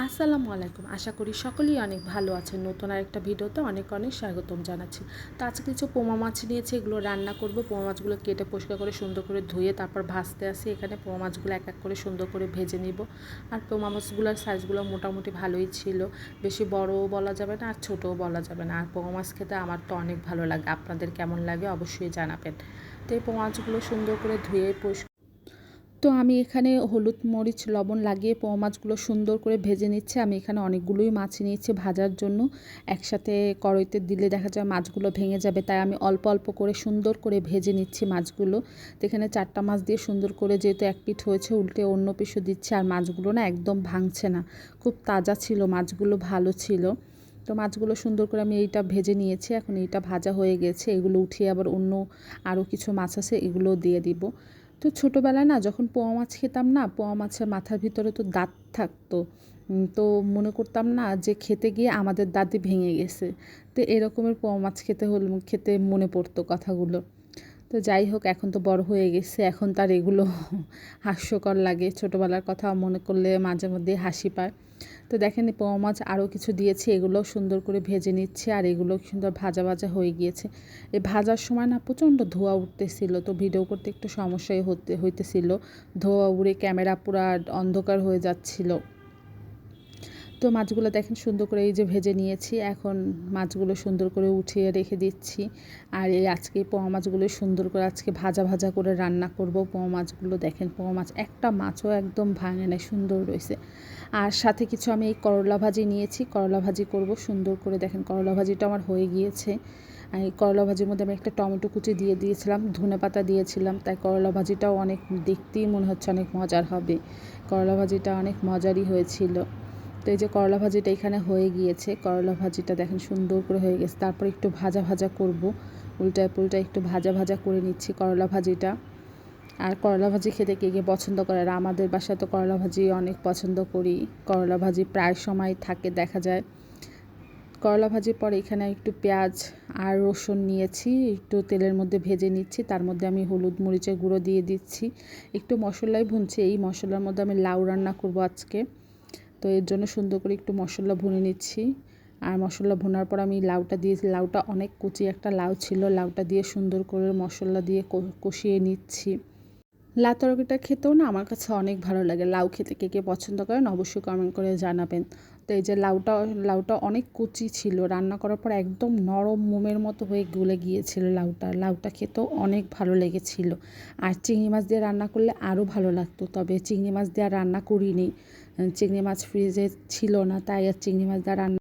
আসসালামু আলাইকুম। আশা করি সকলেই অনেক ভালো আছেন। নতুন আরেকটা ভিডিওতে অনেক অনেক স্বাগতম জানাচ্ছি। তো আজকে কিছু পোমা মাছ নিয়েছি, এগুলো রান্না করব। পোমা মাছগুলো কেটে পরিষ্কার করে সুন্দর করে ধুয়ে তারপর ভাজতে আসি। এখানে পোমা মাছগুলো এক এক করে সুন্দর করে ভেজে নিব। আর পোমা মাছগুলোর সাইজগুলো মোটামুটি ভালোই ছিল। বেশি বড়ও বলা যাবে না আর ছোটও বলা যাবে না। আর পোমা মাছ খেতে আমার তো অনেক ভালো লাগে। আপনাদের কেমন লাগে অবশ্যই জানাবেন। তো এই পোমা মাছগুলো সুন্দর করে ধুয়ে পরিষ্কার তো আমি এখানে হলুদ মরিচ, লবণ লাগিয়ে পোয়া মাছগুলো সুন্দর করে ভেজে নিচ্ছি। আমি এখানে অনেকগুলোই মাছ নিয়েছি ভাজার জন্য। একসাথে কড়াইতে দিলে দেখা যায় মাছগুলো ভেঙে যাবে, তাই আমি অল্প অল্প করে সুন্দর করে ভেজে নিচ্ছি মাছগুলো। তো এখানে চারটা মাছ দিয়ে সুন্দর করে যেহেতু এক পিঠ হয়েছে, উল্টে অন্য পিঠও দিচ্ছে আর মাছগুলো না একদম ভাঙছে না। খুব তাজা ছিল, মাছগুলো ভালো ছিল। তো মাছগুলো সুন্দর করে আমি এইটা ভেজে নিয়েছি, এখন এইটা ভাজা হয়ে গেছে। এগুলো উঠিয়ে আবার অন্য আরও কিছু মাছ আছে এগুলো দিয়ে দিব। তো ছোটোবেলায় না যখন পোয়া মাছ খেতাম না, পোয়া মাছের মাথার ভিতরে তো দাঁত থাকতো। তো মনে করতাম না যে খেতে গিয়ে আমাদের দাঁতই ভেঙে গেছে। তো এরকমের পোয়া মাছ খেতে হল, খেতে মনে পড়তো কথাগুলো। তো যাই হোক, এখন তো বড় হয়ে গেছে, এখন তার এগুলো হাস্যকর লাগে। ছোটোবেলার কথা মনে করলে মাঝে মধ্যে হাসি পায়। তো দেখেন পোয়া মাছ আরও কিছু দিয়েছি এগুলো সুন্দর করে ভেজে নিচ্ছে আর এগুলো সুন্দর ভাজা ভাজা হয়ে গিয়েছে। এই ভাজার সময় না প্রচণ্ড ধোয়া উঠতেছিল, তো ভিডিও করতে একটু সমস্যাই হতে, হইতেছিল। ধোয়া উড়ে ক্যামেরা পুরা অন্ধকার হয়ে যাচ্ছিল। তো মাছগুলো দেখেন সুন্দর করে এই যে ভেজে নিয়েছি। এখন মাছগুলো সুন্দর করে উঠিয়ে রেখে দিচ্ছি। আর এই আজকে পোয়া মাছগুলো সুন্দর করে আজকে ভাজা ভাজা করে রান্না করব। পোয়া মাছগুলো দেখেন, পোয়া মাছ একটা মাছও একদম ভাঙে না সুন্দর রয়েছে। আর সাথে কিছু আমি এই করলা ভাজি নিয়েছি। করলা ভাজি করব সুন্দর করে। দেখেন করলা ভাজিটা আমার হয়ে গিয়েছে। আর এই করলা ভাজির মধ্যে আমি একটা টমেটো কুচি দিয়ে দিয়েছিলাম, ধনে পাতা দিয়েছিলাম। তাই করলা ভাজিটাও অনেক দেখতেই মনে হচ্ছে অনেক মজার হবে। করলা ভাজিটা অনেক মজারই হয়েছিল। তো এই যে করলা ভাজিটা এখানে হয়ে গিয়েছে। করলা ভাজিটা দেখেন সুন্দর করে হয়ে গেছে। তারপর একটু ভাজা ভাজা করব। উল্টায় পুলটায় একটু ভাজা ভাজা করে নিচ্ছি করলা ভাজিটা। আর করলা ভাজি খেতে কে কে পছন্দ করে? আর আমাদের বাসায় তো করলা ভাজি অনেক পছন্দ করি। করলা ভাজি প্রায় সময় থাকে, দেখা যায়। করলা ভাজির পর এখানে একটু পেঁয়াজ আর রসুন নিয়েছি। একটু তেলের মধ্যে ভেজে নিচ্ছি। তার মধ্যে আমি হলুদ মরিচের গুঁড়ো দিয়ে দিচ্ছি। একটু মশলাই ভুনছি। এই মশলার মধ্যে আমি লাউ রান্না করব আজকে। তো এর জন্য সুন্দর করে একটু মশলা ভুনে নিচ্ছি। আর মশলা ভোনার পর আমি লাউটা দিয়েছি লাউটা অনেক কুচি একটা লাউ ছিল, লাউটা দিয়ে সুন্দর করে মশলা দিয়ে কষিয়ে নিচ্ছি। লাউ তরকারিটা খেতেও না আমার কাছে অনেক ভালো লাগে। লাউ খেতে কে কে পছন্দ করেন অবশ্যই কমেন্ট করে জানাবেন। তো এই যে লাউটা লাউটা অনেক কুচি ছিল, রান্না করার পর একদম নরম মোমের মতো হয়ে গলে গিয়েছিল লাউটা। লাউটা খেতেও অনেক ভালো লেগেছিল। আর চিংড়ি মাছ দিয়ে রান্না করলে আরও ভালো লাগতো, তবে চিংড়ি মাছ দিয়ে রান্না করিনি। চিংড়ি মাছ ফ্রিজে ছিল না, তাই আর চিংড়ি মাছ দিয়ে রান্না